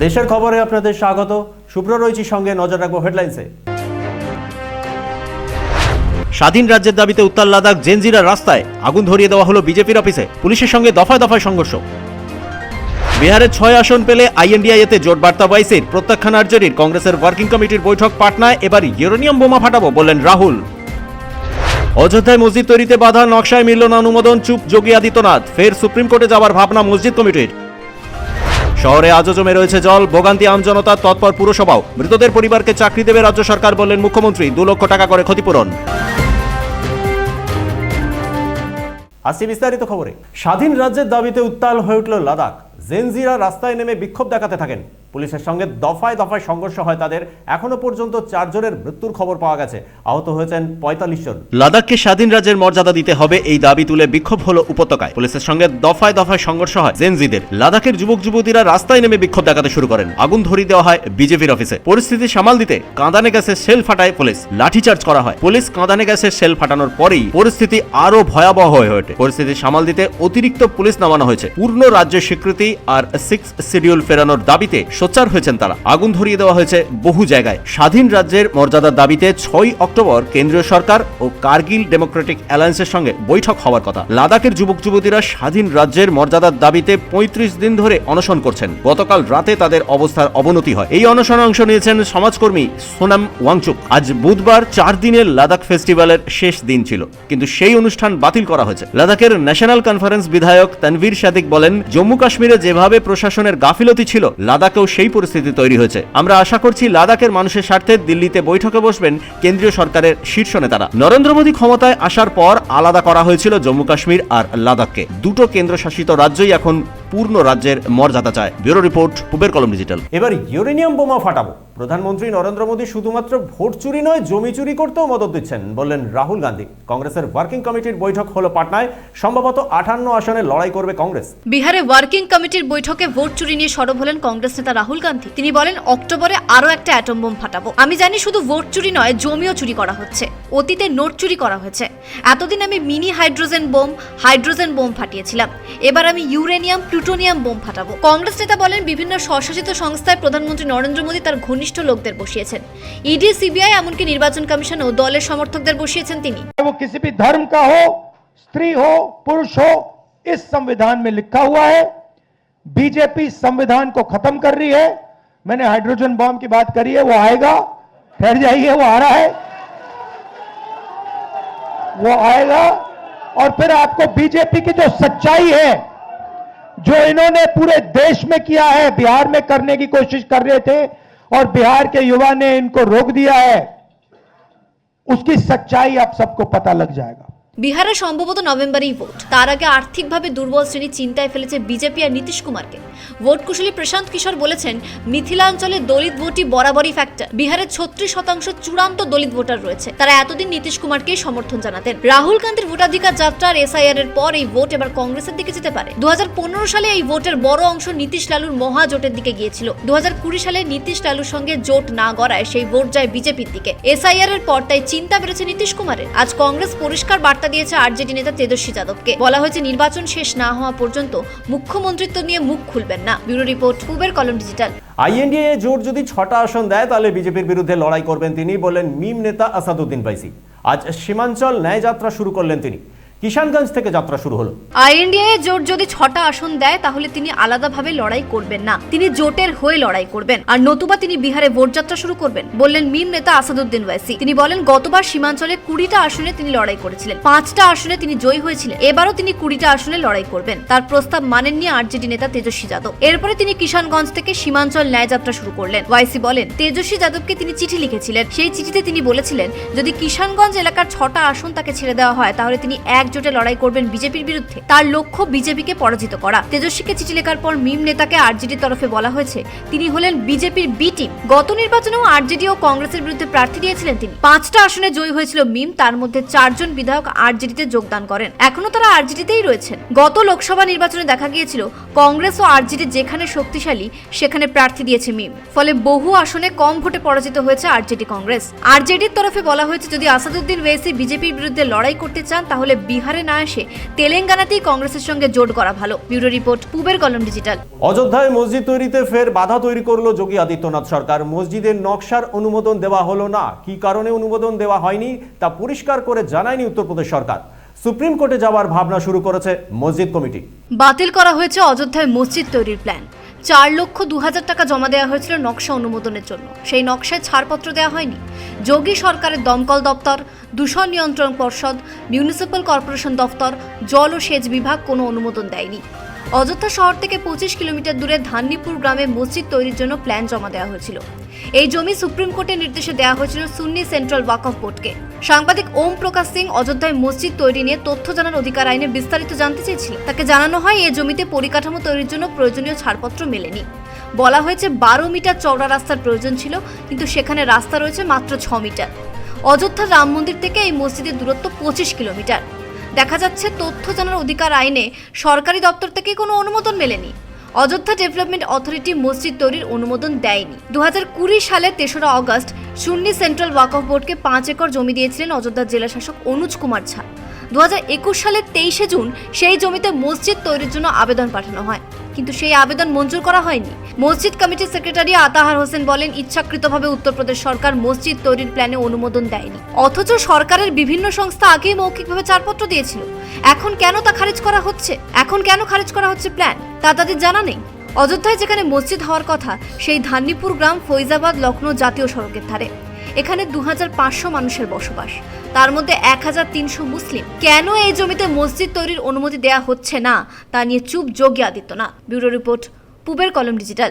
দেশের খবরে আপনাদের স্বাগত। শুভ্র রয়েছি সঙ্গে নজর রাখব হেডলাইন্সে। স্বাধীন রাজ্যের দাবিতে উত্তর লাদাখ, জেনজিরা রাস্তায় আগুন ধরিয়ে দেওয়া হলো বিজেপির অফিসে। পুলিশের সঙ্গে দফায় দফায় সংঘর্ষ। বিহারের ছয় আসন পেলে আইএনডিআইএতে জোট বার্তা বাইসের প্রত্যাখ্যান আর্জারির কংগ্রেসের ওয়ার্কিং কমিটির বৈঠক পাটনায় এবার ইউরেনিয়াম বোমা ফাটাবো বললেন রাহুল। অযোধ্যায় মসজিদ তৈরিতে বাধা, নকশায় মিলল না অনুমোদন, চুপ যোগী আদিত্যনাথ। ফের সুপ্রিম কোর্টে যাওয়ার ভাবনা মসজিদ কমিটির। শহরে আজও জমে রয়েছে জল, ভোগান্তি আমজনতা তৎপর পুরসভাও। মৃতদের পরিবারকে চাকরি দেবে রাজ্য সরকার বললেন মুখ্যমন্ত্রী, দু লক্ষ টাকা করে ক্ষতিপূরণ। আসি বিস্তারিত খবরে। স্বাধীন রাজ্যের দাবিতে উত্তাল হয়ে উঠল লাদাখ। জেনজিরা রাস্তায় নেমে বিক্ষোভ দেখাতে থাকেন। পুলিশের সঙ্গে দফায় দফায় সংঘর্ষ হয় তাদের। এখনও পর্যন্ত চারজনের মৃত্যুর খবর পাওয়া গেছে। আহত হয়েছেন পঁয়তাল্লিশ জন। লাদাখকে স্বাধীন রাজ্যের মর্যাদা দিতে হবে এই দাবি তুলে বিক্ষোভ হলো উপত্যকায়। পুলিশের সঙ্গে দফায় দফায় সংঘর্ষ হয় জেনজিদের। লাদাখের যুবক যুবতীরা রাস্তায় নেমে বিক্ষোভ দেখাতে শুরু করেন। আগুন ধরিয়ে দেওয়া হয় বিজেপির অফিসে। পরিস্থিতি সামাল দিতে কাঁদানে গ্যাসের সেল ফাটায় পুলিশ। লাঠিচার্জ করা হয়। পুলিশ কাঁদানে গ্যাসের সেল ফাটানোর পরেই পরিস্থিতি আরও ভয়াবহ হয়ে ওঠে। পরিস্থিতি সামাল দিতে অতিরিক্ত পুলিশ নামানো হয়েছে। পূর্ণ রাজ্যের স্বীকৃতি আর সিক্স শিডিউল ফেরানোর দাবিতে সোচ্চার হয়েছেন তারা। আগুন ধরিয়ে দেওয়া হয়েছে বহু জায়গায়। স্বাধীন রাজ্যের মর্যাদার দাবিতে ছয় অক্টোবর কেন্দ্রীয় সরকার ও কার্গিল ডেমোক্রেটিক অ্যালায়েন্সের সঙ্গে বৈঠক হওয়ার কথা। লাদাখের যুবক যুবতীরা স্বাধীন রাজ্যের মর্যাদার দাবিতে পঁয়ত্রিশ দিন ধরে অনশন করছেন। গতকাল রাতে তাদের অবস্থার অবনতি হয়। এই অনশনে অংশ নিয়েছেন সমাজকর্মী সোনাম ওয়াংচুক। আজ বুধবার চার দিনের লাদাখ ফেস্টিভ্যালের শেষ দিন ছিল। কিন্তু সেই অনুষ্ঠান বাতিল করা হয়েছে। লাদাখের ন্যাশনাল কনফারেন্স বিধায়ক তানভীর সাদিক বলেন জম্মু কাশ্মীরে যেভাবে প্রশাসনের গাফিলতি ছিল, লাদাখেও সেই পরিস্থিতি তৈরি হয়েছে। আমরা আশা করছি লাদাখের মানুষের স্বার্থে দিল্লিতে বৈঠকে বসবেন কেন্দ্রীয় সরকারের শীর্ষ নেতারা। নরেন্দ্র মোদী ক্ষমতায় আসার পর আলাদা করা হয়েছিল জম্মু কাশ্মীর আর লাদাখকে। দুটো কেন্দ্রশাসিত রাজ্যই এখন পূর্ণ রাজ্যের মর্যাদা চায়। ব্যুরো রিপোর্ট পুবের কলম ডিজিটাল। এবার ইউরেনিয়াম বোমা ফাটাবো। প্রধানমন্ত্রী নরেন্দ্র মোদী শুধুমাত্র ভোট চুরি নয় জমি চুরি করতেও মদত দিচ্ছেন বললেন রাহুল গান্ধী। কংগ্রেসের ওয়ার্কিং কমিটির বৈঠক হলো পাটনায়। সম্ভবত আঠান্ন আসনে লড়াই করবে কংগ্রেস। বিহারে ওয়ার্কিং কমিটির বৈঠকে ভোট চুরি নিয়ে সরব হলেন কংগ্রেস নেতা রাহুল গান্ধী। তিনি বলেন অক্টোবরে আরও একটা অ্যাটম বোম ফাটাবো। আমি জানি শুধু ভোট চুরি নয় জমিও চুরি করা হচ্ছে। অতীতে নোট চুরি করা হয়েছে এতদিন আমি mini hydrogen bomb hydrogen bomb ফাটিয়েছিলাম এবার আমি ইউরেনিয়াম প্লুটোনিয়াম বোম ফাটাবো কংগ্রেস নেতা বলেন বিভিন্ন স্বশাসিত সংস্থায় প্রধানমন্ত্রী নরেন্দ্র মোদী তার ঘনিষ্ঠ লোকদের বসিয়েছেন ইডি সিবিআই এমনকি নির্বাচন কমিশনও দলের সমর্থকদের বসিয়েছেন তিনি वो किसी भी धर्म का हो स्त्री हो पुरुष हो इस संविधान में लिखा हुआ है बीजेपी संविधान को खत्म कर रही है मैंने हाइड्रोजन बॉम्ब की बात करी है वो आएगा ठहर जाइए वो आ रहा है वो आएगा और फिर आपको बीजेपी की जो सच्चाई है, जो इन्होंने पूरे देश में किया है, बिहार में करने की कोशिश कर रहे थे और बिहार के युवा ने इनको रोक दिया है, उसकी सच्चाई आप सबको पता लग जाएगा। বিহারে সম্ভবত নভেম্বরেই ভোট। তার আগে আর্থিকভাবে দুর্বল শ্রেণি চিন্তায় ফেলেছে বিজেপি আর নীতিশ কুমারকে। ভোট কুশলী প্রশান্ত কিশোর বলেছেন, মিথিলাঞ্চলে দলিত ভোটই বরাবরই ফ্যাক্টর বিহারে ছত্রিশ শতাংশ চূড়ান্ত দলিত ভোটার রয়েছে। তারা এতদিন নীতিশ কুমারকেই সমর্থন জানাতেন। রাহুল গান্ধীর ভোটাধিকার যাত্রার এসআইআর এর পর এই ভোট এবার কংগ্রেসের দিকে যেতে পারে। দু হাজার পনেরো সালে এই ভোটের বড় অংশ নীতিশ লালুর মহাজোটের দিকে গিয়েছিল। দু হাজার কুড়ি সালে নীতিশ লালুর সঙ্গে জোট না গড়ায় সেই ভোট যায় বিজেপির দিকে। এসআইআর এর পর তাই চিন্তা বেড়েছে নীতিশ কুমারের। আজ কংগ্রেস পরিষ্কার বার্তা দিয়েছে আরজেডি নেতা তেজস্বী যাদবকে। বলা হয়েছে, নির্বাচন শেষ না হওয়া পর্যন্ত মুখ্যমন্ত্রিত্ব নিয়ে মুখ খুলবেন না। ব্যুরো রিপোর্ট পুবের কলম ডিজিটাল। আইএনডিএ জোট যদি ছটা আসন দেয়, তাহলে বিজেপির বিরুদ্ধে লড়াই করবেন তিনি, বলেন মিম নেতা আসাদুদ্দিন বাইসি আজ সীমাঞ্চল ন্যায় যাত্রা শুরু করলেন তিনি। কিষানগঞ্জ থেকে যাত্রা শুরু হলো। আইএনডিএ জোট যদি ছটা আসন দেয়, তাহলে তিনি আলাদাভাবে লড়াই করবেন না। তিনি জোটের হয়ে লড়াই করবেন। আর নতুবা তিনি বিহারে ভোট যাত্রা শুরু করবেন, বললেন মিম নেতা আসাদুদ্দিন ওয়াইসি। তিনি বলেন, গতবার সীমাঞ্চলে কুড়িটা আসনে তিনি লড়াই করেছিলেন। পাঁচটা আসনে তিনি জয়ী হয়েছিলেন। এবারও তিনি কুড়িটা আসনে লড়াই করবেন। তার প্রস্তাব মানেননি আরজেডি নেতা তেজস্বী যাদব। এরপরে তিনি কিষানগঞ্জ থেকে সীমাঞ্চল ন্যায় যাত্রা শুরু করলেন। ওয়াইসি বলেন, তেজস্বী যাদবকে তিনি চিঠি লিখেছিলেন। সেই চিঠিতে তিনি বলেছিলেন, যদি কিষানগঞ্জ এলাকার ছটা আসন তাকে ছেড়ে দেওয়া হয়, তাহলে তিনি একজোটে লড়াই করবেন বিজেপির বিরুদ্ধে। তার লক্ষ্য বিজেপিকে পরাজিত করা। তেজস্বীকে চিঠি লেখার পর মিম নেতাকে আরজেডির তরফে বলা হয়েছে, তিনি হলেন বিজেপির বি টিম। গত নির্বাচনেও আরজেডি ও কংগ্রেসের বিরুদ্ধে প্রার্থী দিয়েছিলেন তিনি। পাঁচটা আসনে জয়ী হয়েছিল মিম, তার মধ্যে চারজন বিধায়ক আরজেডিতে যোগদান করেন। এখনও তারা আরজেডিতেই রয়েছেন। গত লোকসভা নির্বাচনে দেখা গিয়েছিল, কংগ্রেস ও আরজেডি যেখানে শক্তিশালী, সেখানে প্রার্থী দিয়েছে মিম। ফলে বহু আসনে কম ভোটে পরাজিত হয়েছে আরজেডি কংগ্রেস। আরজেডির তরফে বলা হয়েছে, যদি আসাদুদ্দিন ওয়েসি বিজেপির বিরুদ্ধে লড়াই করতে চান, তাহলে বিহার বিহারে না এসে তেলেঙ্গানাতেই কংগ্রেসের সঙ্গে জোট করা ভালো। ব্যুরো রিপোর্ট পূবের কলম ডিজিটাল। অযোধ্যায় মসজিদ তৈরিতে ফের বাধা তৈরি করল যোগী আদিত্যনাথ সরকার। মসজিদের নকশার অনুমোদন দেওয়া হলো না। কি কারণে অনুমোদন দেওয়া হয়নি তা পরিষ্কার করে জানায়নি উত্তরপ্রদেশ সরকার। সুপ্রিম কোর্টে যাওয়ার ভাবনা শুরু করেছে মসজিদ কমিটি। বাতিল করা হয়েছে অযোধ্যায় মসজিদ তৈরির প্ল্যান। চার লক্ষ দু হাজার টাকা জমা দেওয়া হয়েছিল নকশা অনুমোদনের জন্য। সেই নকশায় ছাড়পত্র দেওয়া হয়নি। যোগী সরকারের দমকল দপ্তর দূষণ নিয়ন্ত্রণ পর্ষদ মিউনিসিপ্যাল কর্পোরেশন দফতর, জল ও সেচ বিভাগ কোনো অনুমোদন দেয়নি। অযোধ্যা শহর থেকে পঁচিশ কিলোমিটার দূরে ধান্নিপুর গ্রামে মসজিদ তৈরির জন্য প্ল্যান জমা দেওয়া হয়েছিল। এই জমি সুপ্রিম কোর্টের নির্দেশে দেওয়া হয়েছিল সুন্নি সেন্ট্রাল ওয়াকফ বোর্ডকে সাংবাদিক ওম প্রকাশ সিং অযোধ্যায় মসজিদ তৈরি নিয়ে তথ্য জানার অধিকার আইনে বিস্তারিত জানতে চেয়েছিলেন। তাকে জানানো হয়, এই জমিতে পরিকাঠামো তৈরির জন্য প্রয়োজনীয় ছাড়পত্র মেলেনি। বলা হয়েছে, বারো মিটার চওড়া রাস্তার প্রয়োজন ছিল, কিন্তু সেখানে রাস্তা রয়েছে মাত্র ছ মিটার। অযোধ্যার রাম মন্দির থেকে এই মসজিদের দূরত্ব পঁচিশ কিলোমিটার। দেখা যাচ্ছে তথ্য জানার অধিকার আইনে সরকারি দপ্তর থেকে কোনো অনুমোদন মেলেনি। অযোধ্যা ডেভেলপমেন্ট অথরিটি মসজিদ তৈরির অনুমোদন দেয়নি। দু সালের তেসরা অগস্ট সুন্নি সেন্ট্রাল ওয়াকফ বোর্ডকে পাঁচ একর জমি দিয়েছিলেন অযোধ্যার জেলা শাসক অনুজ কুমার ঝা। দু হাজার একুশ সালের তেইশে জুন সেই জমিতে মসজিদ তৈরির জন্য আবেদন পাঠানো হয়। কিন্তু সেই আবেদন মঞ্জুর করা হয়নি। মসজিদ কমিটির সেক্রেটারি আতাহার হোসেন বলেন, ইচ্ছাকৃতভাবে উত্তরপ্রদেশ সরকার মসজিদ তৈরির প্ল্যানে অনুমোদন দেয়নি। অথচ সরকারের বিভিন্ন সংস্থা আগেই মৌখিকভাবে ছাড়পত্র দিয়েছিল। এখন কেন তা খারিজ করা হচ্ছে? এখন কেন খারিজ করা হচ্ছে প্ল্যান? তা তাদের জানা নেই। অযোধ্যায় যেখানে মসজিদ হওয়ার কথা, সেই ধান্নিপুর গ্রাম ফৈজাবাদ লখনৌ জাতীয় সড়কের ধারে। এখানে দু হাজার পাঁচশো মানুষের বসবাস। তার মধ্যে এক হাজার তিনশো মুসলিম। কেন এই জমিতে মসজিদ তৈরির অনুমতি দেয়া হচ্ছে না? তা নিয়ে চুপ যোগী আদিত্যনাথ। ব্যুরো রিপোর্ট, পুবের কলম ডিজিটাল।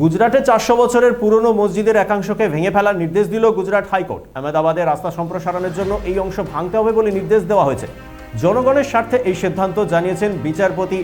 গুজরাটে চারশো বছরের পুরনো মসজিদের একাংশকে ভেঙে ফেলার নির্দেশ দিল গুজরাট হাইকোর্ট। আহমেদাবাদে রাস্তা সম্প্রসারণের জন্য এই অংশ ভাঙতে হবে বলে নির্দেশ দেওয়া হয়েছে। জনগণের স্বার্থে এই সিদ্ধান্ত জানিয়েছেন বিচারপতি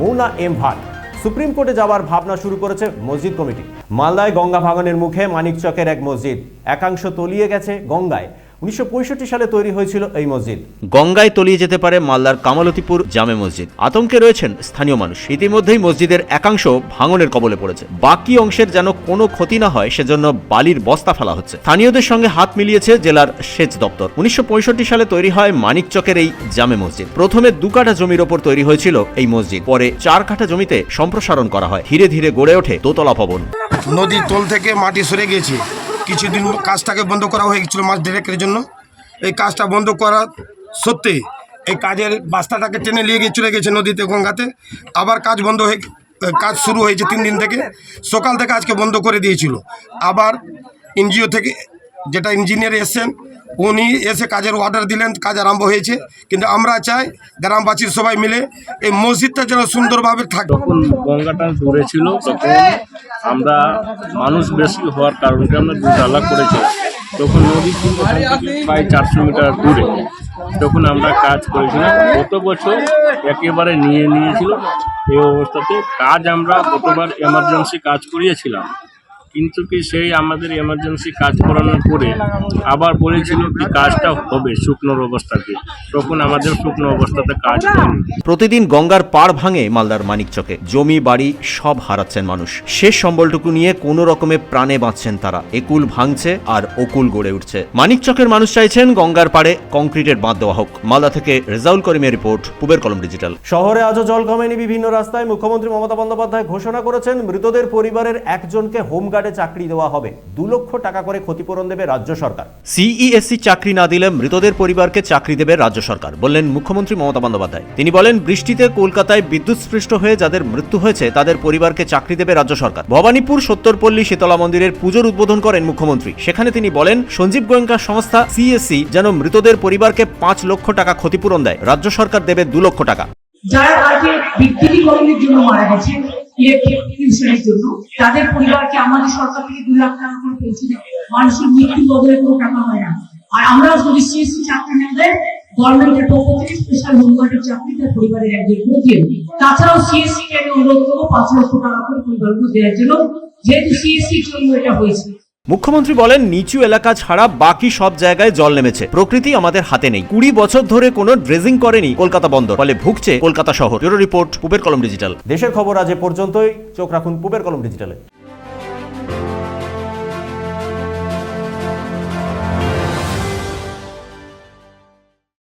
মৌনা এম ভাট। সুপ্রিম কোর্টে যাওয়ার ভাবনা শুরু করেছে মসজিদ কমিটি। মালদায় গঙ্গা ভাঙনের মুখে মানিকচকের এক মসজিদ। একাংশ তলিয়ে গেছে গঙ্গায়। উনিশশো পঁয়ষট্টি সালে তৈরি হয়েছিল এই মসজিদ। গঙ্গায় তলিয়ে যেতে পারে মালদার কামালতিপুর জামে মসজিদ। আতঙ্কে রয়েছেন স্থানীয় মানুষ। ইতিমধ্যেই মসজিদের একাংশ ভাঙনের কবলে পড়েছে। বাকি অংশের যেন কোনো ক্ষতি না হয় সেজন্য বালির বস্তা ফেলা হচ্ছে। স্থানীয়দের সঙ্গে হাত মিলিয়েছে জেলার সেচ দপ্তর। উনিশশো পঁয়ষট্টি সালে তৈরি হয় মানিকচকের এই জামে মসজিদ। প্রথমে দু কাঠা জমির ওপর তৈরি হয়েছিল এই মসজিদ। পরে চার কাঠা জমিতে সম্প্রসারণ করা হয়। ধীরে ধীরে গড়ে ওঠে দোতলা ভবন। নদীর তল থেকে মাটি সরে গেছে কিছুদিন কাজটাকে বন্ধ করা হয়ে গেছিল মাছ ডিরেক্টের জন্য। এই কাজটা বন্ধ করা সত্যি এই কাজের বাস্তাটাকে টেনে নিয়ে গিয়ে চলে গেছে নদীতে, গঙ্গাতে। আবার কাজ বন্ধ হয়ে, কাজ শুরু হয়েছে তিন দিন থেকে। সকাল থেকে আজকে বন্ধ করে দিয়েছিল। আবার এনজিও থেকে যেটা ইঞ্জিনিয়ার এসছেন উনি এসে কাজের অর্ডার দিলেন, কাজ আরম্ভ হয়েছে। কিন্তু আমরা চাই গ্রামবাসীর সবাই মিলে এই মসজিদটা যেন সুন্দরভাবে থাকে। যখন গঙ্গাটা দূরে ছিল তখন আমরা মানুষ বেশি হওয়ার কারণে আমরা দুতলা করেছিলাম তখন নদী থেকে প্রায় চারশো মিটার দূরে। তখন আমরা কাজ করেছিলাম, গত বছর একেবারে নিয়ে নিয়েছিল। এই অবস্থাতে কাজ আমরা গতবার এমার্জেন্সি কাজ করিয়েছিলাম। কিন্তু কি সেই আমাদের এমার্জেন্সি কাজ করানোর পরে আবার বলেছিল কি কাজটা হবে শুকনোর অবস্থাতে। তখন আমাদের শুকনো অবস্থাতে কাজ হয়নি। প্রতিদিন গঙ্গার পাড় ভাঙে মালদার মানিকচকে। জমি বাড়ি সব হারাচ্ছেন মানুষ। শেষ সম্বলটুকু নিয়ে কোনো রকমে প্রাণে বাঁচছেন তারা। একুল ভাঙছে আর অকুল গড়ে উঠছে। মানিকচকের মানুষ চাইছেন গঙ্গার পাড়ে কংক্রিটের বাঁধ দেওয়া হোক। মালদা থেকে রেজাউল করিমের রিপোর্ট পুবের কলম ডিজিটাল। শহরে আজও জল কমেনি বিভিন্ন রাস্তায়। মুখ্যমন্ত্রী মমতা বন্দ্যোপাধ্যায় ঘোষণা করেছেন মৃতদের পরিবারের একজনকে হোমগার্ডে চাকরি দেওয়া হবে। দু লক্ষ টাকা করে ক্ষতিপূরণ দেবে রাজ্য সরকার। সিইএসসি চাকরি না দিলে মৃতদের পরিবারকে চাকরি দেবে রাজ্য সরকার, বললেন মুখ্যমন্ত্রী মমতা বন্দ্যোপাধ্যায়। তিনি বলেন, বৃষ্টিতে কলকাতায় বিদ্যুৎস্পৃষ্ট হয়ে যাদের মৃত্যু হয়েছে, তাদের পরিবারকে চাকরি দেবে রাজ্য সরকার। ভবানীপুর, সত্তরপল্লী, শীতলা মন্দিরের পুজোর উদ্বোধন করেন মুখ্যমন্ত্রী। সেখানে তিনি বলেন, সঞ্জীব গোয়েঙ্কা সংস্থা সিএসসি যেন মৃতদের পরিবারকে পাঁচ লক্ষ টাকা ক্ষতিপূরণ দেয়। রাজ্য সরকার দেবে দু লক্ষ টাকা। যারা আজকে বিদ্যুতীকরণের জন্য মারা গেছে ইলেকট্রিক জন্য, তাদের পরিবারকে আমাদের সরকার থেকে লাখ টাকা করে পেয়েছে। মানুষের মৃত্যু বদলে কোনো টাকা হয় না। আর যদি সিএসসি চাকরি না দেয়, গভর্নমেন্টের পক্ষ থেকে স্পেশাল চাকরি তার পরিবারের একজন করে দিয়ে তাছাড়াও সিএসসি কে আমি অনুরোধ করব, পাঁচ লক্ষ টাকা করে পরিবারগুলো দেওয়ার জন্য। যেহেতু সিএসসির জন্য এটা হয়েছে মুখ্যমন্ত্রী বলেন, নিচু এলাকা ছাড়া বাকি সব জায়গায় জল নেমেছে। প্রকৃতি আমাদের হাতে নেই। কুড়ি বছর ধরে কোনো ড্রেজিং করেনি কলকাতা বন্দর, ফলে ভুগছে কলকাতা শহর। রিপোর্ট, পুবের কলম ডিজিটাল। দেশের খবর আজ এ পর্যন্তই। চোখ রাখুন পুবের কলম ডিজিটালে।